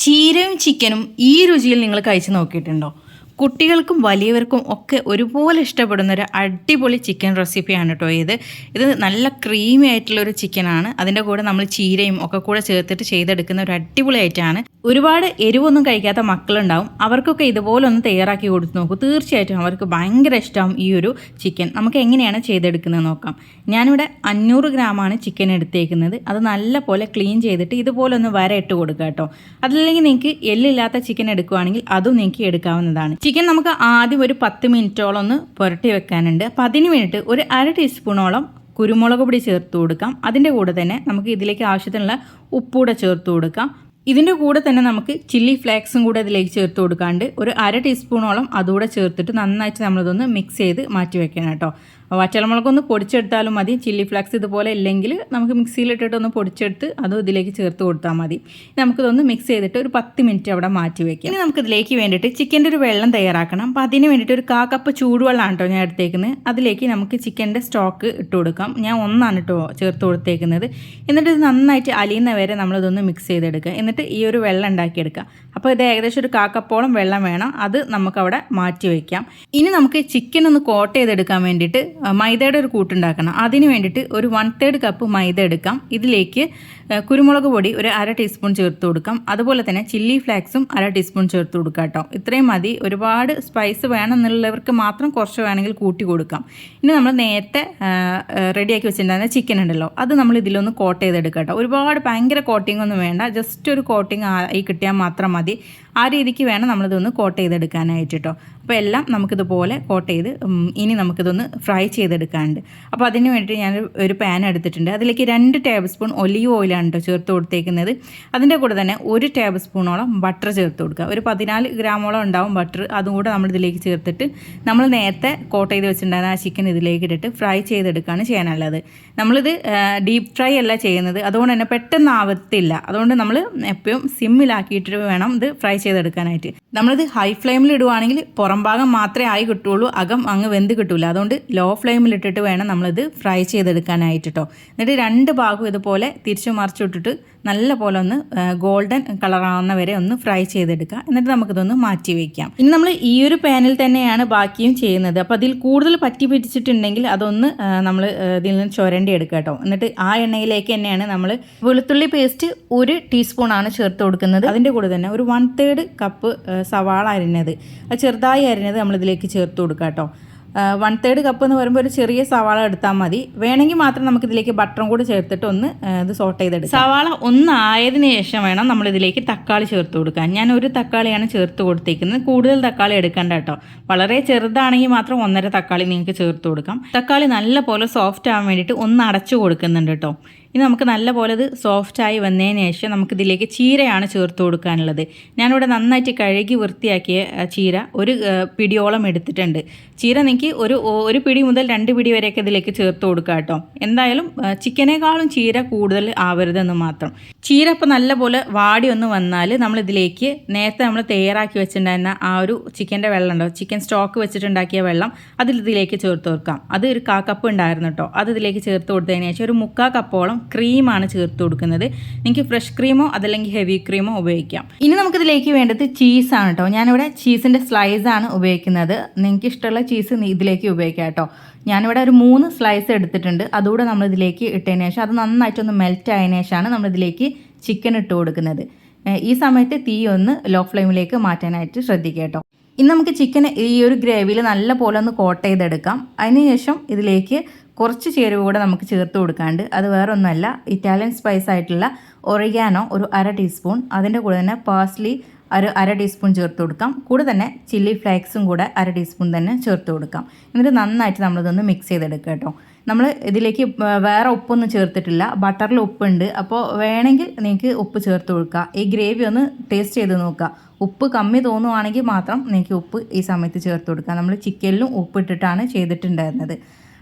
ചീരയും ചിക്കനും ഈ രുചിയിൽ നിങ്ങൾ കഴിച്ചു നോക്കിയിട്ടുണ്ടോ? കുട്ടികൾക്കും വലിയവർക്കും ഒക്കെ ഒരുപോലെ ഇഷ്ടപ്പെടുന്ന ഒരു അടിപൊളി ചിക്കൻ റെസിപ്പിയാണ് കേട്ടോ ഇത്. ഇത് നല്ല ക്രീമി ആയിട്ടുള്ള ഒരു ചിക്കനാണ് അതിന്റെ കൂടെ നമ്മൾ ചീരയും ഒക്കെ കൂടെ ചേർത്തിട്ട് ചെയ്തെടുക്കുന്ന ഒരു അടിപൊളി ആയിട്ടാണ് ഒരുപാട് എരിവൊന്നും കഴിക്കാത്ത മക്കളുണ്ടാവും. അവർക്കൊക്കെ ഇതുപോലെ ഒന്ന് തയ്യാറാക്കി കൊടുത്ത് നോക്കൂ. തീർച്ചയായിട്ടും അവർക്ക് ഭയങ്കര ഇഷ്ടമാവും ഈ ഒരു ചിക്കൻ നമുക്ക് എങ്ങനെയാണ് ചെയ്തെടുക്കുന്നത് നോക്കാം. ഞാനിവിടെ അഞ്ഞൂറ് ഗ്രാമാണ് ചിക്കൻ എടുത്തേക്കുന്നത്. അത് നല്ല പോലെ ക്ലീൻ ചെയ്തിട്ട് ഇതുപോലെ ഒന്ന് വര ഇട്ട് കൊടുക്കുക കേട്ടോ അതല്ലെങ്കിൽ നിങ്ങൾക്ക് എല്ലില്ലാത്ത ചിക്കൻ എടുക്കുകയാണെങ്കിൽ അതും നിങ്ങൾക്ക് എടുക്കാവുന്നതാണ്. ചിക്കൻ നമുക്ക് ആദ്യം ഒരു പത്ത് മിനിറ്റോളം ഒന്ന് പുരട്ടി വെക്കാനുണ്ട്. അപ്പോൾ അതിന് വേണ്ടിയിട്ട് ഒരു അര ടീസ്പൂണോളം കുരുമുളക് പൊടി ചേർത്ത് കൊടുക്കാം. അതിന്റെ കൂടെ തന്നെ നമുക്ക് ഇതിലേക്ക് ആവശ്യത്തിനുള്ള ഉപ്പൂടെ ചേർത്ത് കൊടുക്കാം. ഇതിന്റെ കൂടെ തന്നെ നമുക്ക് ചില്ലി ഫ്ലേക്സും കൂടെ ഇതിലേക്ക് ചേർത്ത് കൊടുക്കാണ്ട് ഒരു അര ടീസ്പൂണോളം അതുകൂടെ ചേർത്തിട്ട് നന്നായിട്ട് നമ്മളിതൊന്ന് മിക്സ് ചെയ്ത് മാറ്റി വെക്കണം കേട്ടോ. വറ്റൽമുളകൊന്ന് പൊടിച്ചെടുത്താലും മതി. ചില്ലി ഫ്ലാക്സ് ഇതുപോലെ ഇല്ലെങ്കിൽ നമുക്ക് മിക്സിയിലിട്ടിട്ട് ഒന്ന് പൊടിച്ചെടുത്ത് അതും ഇതിലേക്ക് ചേർത്ത് കൊടുത്താൽ മതി. നമുക്കിതൊന്ന് മിക്സ് ചെയ്തിട്ട് ഒരു പത്ത് മിനിറ്റ് അവിടെ മാറ്റി വെക്കാം. ഇനി നമുക്കിതിലേക്ക് വേണ്ടിയിട്ട് ചിക്കന്റെ ഒരു വെള്ളം തയ്യാറാക്കണം. അപ്പോൾ അതിന് വേണ്ടിയിട്ട് ഒരു കാ കപ്പ് ചൂടുവെള്ളമാണ് കേട്ടോ ഞാൻ എടുത്തേക്കുന്നത്. അതിലേക്ക് നമുക്ക് ചിക്കന്റെ സ്റ്റോക്ക് ഇട്ട് കൊടുക്കാം. ഞാൻ ഒന്നാണ് കേട്ടോ ചേർത്ത് കൊടുത്തേക്കുന്നത്. എന്നിട്ട് ഇത് നന്നായിട്ട് അലിയുന്ന വരെ നമ്മളിതൊന്ന് മിക്സ് ചെയ്തെടുക്കുക. എന്നിട്ട് ഈ ഒരു വെള്ളം ഉണ്ടാക്കിയെടുക്കുക. അപ്പോൾ ഇത് ഏകദേശം ഒരു കാക്കപ്പോളം വെള്ളം വേണം. അത് നമുക്കവിടെ മാറ്റി വയ്ക്കാം ഇനി നമുക്ക് ചിക്കൻ ഒന്ന് കോട്ട് ചെയ്തെടുക്കാൻ വേണ്ടിയിട്ട് മൈദയുടെ ഒരു കൂട്ടുണ്ടാക്കണം. അതിന് വേണ്ടിയിട്ട് ഒരു വൺ തേർഡ് കപ്പ് മൈദ എടുക്കാം. ഇതിലേക്ക് കുരുമുളക് പൊടി ഒരു അര ടീസ്പൂൺ ചേർത്ത് കൊടുക്കാം. അതുപോലെ തന്നെ ചില്ലി ഫ്ലാക്സും അര ടീസ്പൂൺ ചേർത്ത് കൊടുക്കാം കേട്ടോ. ഇത്രയും മതി. ഒരുപാട് സ്പൈസ് വേണമെന്നുള്ളവർക്ക് മാത്രം കുറച്ച് വേണമെങ്കിൽ കൂട്ടി കൊടുക്കാം. ഇനി നമ്മൾ നേരത്തെ റെഡിയാക്കി വെച്ചിട്ടുണ്ടായിരുന്ന ചിക്കൻ ഉണ്ടല്ലോ അത് നമ്മൾ ഇതിലൊന്ന് കോട്ട് ചെയ്തെടുക്കാം കേട്ടോ. ഒരുപാട് ഭയങ്കര കോട്ടിംഗ് ഒന്നും വേണ്ട. ജസ്റ്റ് ഒരു കോട്ടിംഗ് ആയി കിട്ടിയാൽ മാത്രം മതി. ആ രീതിക്ക് വേണം നമ്മളിതൊന്ന് കോട്ട് ചെയ്തെടുക്കാനായിട്ട് കേട്ടോ അപ്പോൾ എല്ലാം നമുക്കിതുപോലെ കോട്ട് ചെയ്ത് ഇനി നമുക്കിതൊന്ന് ഫ്രൈ ചെയ്തെടുക്കാനുണ്ട്. അപ്പോൾ അതിന് വേണ്ടിയിട്ട് ഞാൻ ഒരു പാൻ എടുത്തിട്ടുണ്ട്. അതിലേക്ക് രണ്ട് ടേബിൾ സ്പൂൺ ഒലിവ് ഓയിലാണ് കേട്ടോ ചേർത്ത് കൊടുത്തേക്കുന്നത്. അതിന്റെ കൂടെ തന്നെ ഒരു ടേബിൾ സ്പൂണോളം ബട്ടർ ചേർത്ത് കൊടുക്കുക. ഒരു പതിനാല് ഗ്രാമോളം ഉണ്ടാവും ബട്ടർ. അതും കൂടെ നമ്മളിതിലേക്ക് ചേർത്തിട്ട് നമ്മൾ നേരത്തെ കോട്ട് ചെയ്ത് വെച്ചിട്ടുണ്ടായിരുന്ന ആ ചിക്കൻ ഇതിലേക്ക് ഇട്ടിട്ട് ഫ്രൈ ചെയ്തെടുക്കുകയാണ് ചെയ്യാനുള്ളത്. നമ്മളിത് ഡീപ്പ് ഫ്രൈ അല്ല ചെയ്യുന്നത്. അതുകൊണ്ട് തന്നെ പെട്ടെന്ന് ആവത്തില്ല. അതുകൊണ്ട് നമ്മൾ എപ്പോഴും സിമ്മിലാക്കിയിട്ട് വേണം ഇത് ഫ്രൈ ചെയ്തെടുക്കാനായിട്ട്. നമ്മളിത് ഹൈ ഫ്ലെയിമിൽ ഇടുവാണെങ്കിൽ പുറം ഭാഗം മാത്രമേ ആയി കിട്ടുള്ളൂ അകം അങ്ങ് വെന്ത് കിട്ടില്ല അതുകൊണ്ട് ലോ ഫ്ലെയിമിൽ ഇട്ടിട്ട് വേണം നമ്മളിത് ഫ്രൈ ചെയ്തെടുക്കാനായിട്ട് കേട്ടോ എന്നിട്ട് രണ്ട് ഭാഗവും ഇതുപോലെ തിരിച്ചു മറിച്ചിട്ടിട്ട് നല്ല പോലെ ഒന്ന് ഗോൾഡൻ കളറാവുന്ന വരെ ഒന്ന് ഫ്രൈ ചെയ്തെടുക്കുക. എന്നിട്ട് നമുക്കിതൊന്ന് മാറ്റി വയ്ക്കാം ഇനി നമ്മൾ ഈ ഒരു പാനിൽ തന്നെയാണ് ബാക്കിയും ചെയ്യുന്നത്. അപ്പോൾ അതിൽ കൂടുതൽ പറ്റി പിടിച്ചിട്ടുണ്ടെങ്കിൽ അതൊന്ന് നമ്മൾ ഇതിൽ നിന്ന് ചുരണ്ടി എടുക്കുക കേട്ടോ എന്നിട്ട് ആ എണ്ണയിലേക്ക് തന്നെയാണ് നമ്മൾ വെളുത്തുള്ളി പേസ്റ്റ് ഒരു ടീസ്പൂണാണ് ചേർത്ത് കൊടുക്കുന്നത്. അതിന്റെ കൂടെ തന്നെ ഒരു വൺ തേർഡ് കപ്പ് സവാള അരിഞ്ഞത്. അത് ചെറുതായി അരിഞ്ഞത് നമ്മളിതിലേക്ക് ചേർത്ത് കൊടുക്കുക കേട്ടോ വൺ തേർഡ് കപ്പ് എന്ന് പറയുമ്പോൾ ഒരു ചെറിയ സവാള എടുത്താൽ മതി. വേണമെങ്കിൽ മാത്രം നമുക്ക് ഇതിലേക്ക് ബട്ടറും കൂടി ചേർത്തിട്ട് ഒന്ന് ഇത് സോട്ട് ചെയ്തെടുക്കാം. സവാള ഒന്ന് ശേഷം വേണം നമ്മൾ ഇതിലേക്ക് തക്കാളി ചേർത്ത് കൊടുക്കാൻ. ഞാൻ ഒരു തക്കാളിയാണ് ചേർത്ത് കൊടുത്തേക്കുന്നത്. കൂടുതൽ തക്കാളി എടുക്കണ്ട കേട്ടോ വളരെ ചെറുതാണെങ്കിൽ മാത്രം ഒന്നര തക്കാളി നിങ്ങൾക്ക് ചേർത്ത് കൊടുക്കാം. തക്കാളി നല്ല പോലെ സോഫ്റ്റ് ആവാൻ വേണ്ടിയിട്ട് ഒന്ന് അടച്ചു കൊടുക്കുന്നുണ്ട് കേട്ടോ ഇനി നമുക്ക് നല്ലപോലെ ഇത് സോഫ്റ്റായി വന്നതിന് ശേഷം നമുക്കിതിലേക്ക് ചീരയാണ് ചേർത്ത് കൊടുക്കാനുള്ളത്. ഞാനിവിടെ നന്നായിട്ട് കഴുകി വൃത്തിയാക്കിയ ചീര ഒരു പിടിയോളം എടുത്തിട്ടുണ്ട്. ചീര നിങ്ങൾക്ക് ഒരു ഒരു പിടി മുതൽ രണ്ട് പിടി വരെയൊക്കെ ഇതിലേക്ക് ചേർത്ത് കൊടുക്കുക കേട്ടോ. എന്തായാലും ചിക്കനേക്കാളും ചീര കൂടുതൽ ആവരുതെന്ന് മാത്രം. ചീര ഇപ്പോൾ നല്ലപോലെ വാടി ഒന്ന് വന്നാൽ നമ്മളിതിലേക്ക് നേരത്തെ നമ്മൾ തയ്യാറാക്കി വെച്ചിട്ടുണ്ടായിരുന്ന ആ ഒരു ചിക്കന്റെ വെള്ളം ഉണ്ടോ ചിക്കൻ സ്റ്റോക്ക് വെച്ചിട്ടുണ്ടാക്കിയ വെള്ളം അതിൽ ഇതിലേക്ക് ചേർത്ത് കൊടുക്കാം. അത് ഒരു കാ കപ്പ് ഉണ്ടായിരുന്നു കേട്ടോ. അത് ഇതിലേക്ക് ചേർത്ത് കൊടുത്തതിന് ശേഷം ഒരു മുക്കാ കപ്പോളം ക്രീമാണ് ചേർത്ത് കൊടുക്കുന്നത്. നിങ്ങൾക്ക് ഫ്രഷ് ക്രീമോ അതല്ലെങ്കിൽ ഹെവി ക്രീമോ ഉപയോഗിക്കാം. ഇനി നമുക്കിതിലേക്ക് വേണ്ടത് ചീസാണ് കേട്ടോ ഞാനിവിടെ ചീസിന്റെ ആണ് ഉപയോഗിക്കുന്നത്. നിങ്ങൾക്ക് ഇഷ്ടമുള്ള ചീസ് ഇതിലേക്ക് ഉപയോഗിക്കാം കേട്ടോ ഞാനിവിടെ ഒരു മൂന്ന് സ്ലൈസ് എടുത്തിട്ടുണ്ട്. അതുകൂടെ നമ്മൾ ഇതിലേക്ക് ഇട്ടതിന് ശേഷം അത് നന്നായിട്ടൊന്ന് മെൽറ്റ് ആയതിനു ശേഷമാണ് നമ്മളിതിലേക്ക് ചിക്കൻ ഇട്ട് കൊടുക്കുന്നത്. ഈ സമയത്ത് തീ ഒന്ന് ലോ ഫ്ലെയിമിലേക്ക് മാറ്റാനായിട്ട് ശ്രദ്ധിക്കുക കേട്ടോ ഇനി നമുക്ക് ചിക്കൻ ഈ ഒരു ഗ്രേവിയിൽ നല്ല പോലെ ഒന്ന് കോട്ട് ചെയ്തെടുക്കാം. അതിനുശേഷം ഇതിലേക്ക് കുറച്ച് ചേരുവ കൂടെ നമുക്ക് ചേർത്ത് കൊടുക്കാണ്ട് അത് വേറെ ഇറ്റാലിയൻ സ്പൈസ് ആയിട്ടുള്ള ഒറിഗാനോ ഒരു അര ടീസ്പൂൺ അതിന്റെ കൂടെ തന്നെ പാസ്ലി ഒരു അര ടീസ്പൂൺ ചേർത്ത് കൊടുക്കാം. കൂടെ തന്നെ ചില്ലി ഫ്ലേക്സും കൂടെ അര ടീസ്പൂൺ തന്നെ ചേർത്ത് കൊടുക്കാം. എന്നിട്ട് നന്നായിട്ട് നമ്മളിതൊന്ന് മിക്സ് ചെയ്തെടുക്കുക കേട്ടോ. നമ്മൾ ഇതിലേക്ക് വേറെ ഉപ്പൊന്നും ചേർത്തിട്ടില്ല. ബട്ടറിൽ ഉപ്പുണ്ട്. അപ്പോൾ വേണമെങ്കിൽ നിങ്ങൾക്ക് ഉപ്പ് ചേർത്ത് കൊടുക്കുക ഈ ഗ്രേവി ഒന്ന് ടേസ്റ്റ് ചെയ്ത് നോക്കുക. ഉപ്പ് കമ്മി തോന്നുവാണെങ്കിൽ മാത്രം നിങ്ങൾക്ക് ഉപ്പ് ഈ സമയത്ത് ചേർത്ത് കൊടുക്കുക നമ്മൾ ചിക്കനിലും ഉപ്പിട്ടിട്ടാണ് ചെയ്തിട്ടുണ്ടായിരുന്നത്.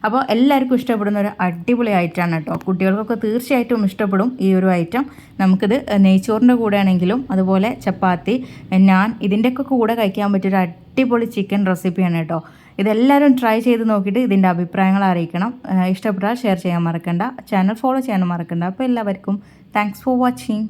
അപ്പോൾ എല്ലാവർക്കും ഇഷ്ടപ്പെടുന്ന ഒരു അടിപൊളി ഐറ്റമാണ് കേട്ടോ. കുട്ടികൾക്കൊക്കെ തീർച്ചയായിട്ടും ഇഷ്ടപ്പെടും ഈ ഒരു ഐറ്റം നമുക്കിത് നെയ്ച്ചോറിന്റെ കൂടെ ആണെങ്കിലും അതുപോലെ ചപ്പാത്തി ഞാൻ ഇതിന്റെയൊക്കെ കൂടെ കഴിക്കാൻ പറ്റിയൊരു അടിപൊളി ചിക്കൻ റെസിപ്പിയാണ് കേട്ടോ. ഇതെല്ലാവരും ട്രൈ ചെയ്ത് നോക്കിയിട്ട് ഇതിന്റെ അഭിപ്രായങ്ങൾ അറിയിക്കണം. ഇഷ്ടപ്പെട്ടാൽ ഷെയർ ചെയ്യാൻ മറക്കണ്ട. ചാനൽ ഫോളോ ചെയ്യാൻ മറക്കണ്ട. അപ്പോൾ എല്ലാവർക്കും താങ്ക്സ് ഫോർ വാച്ചിങ്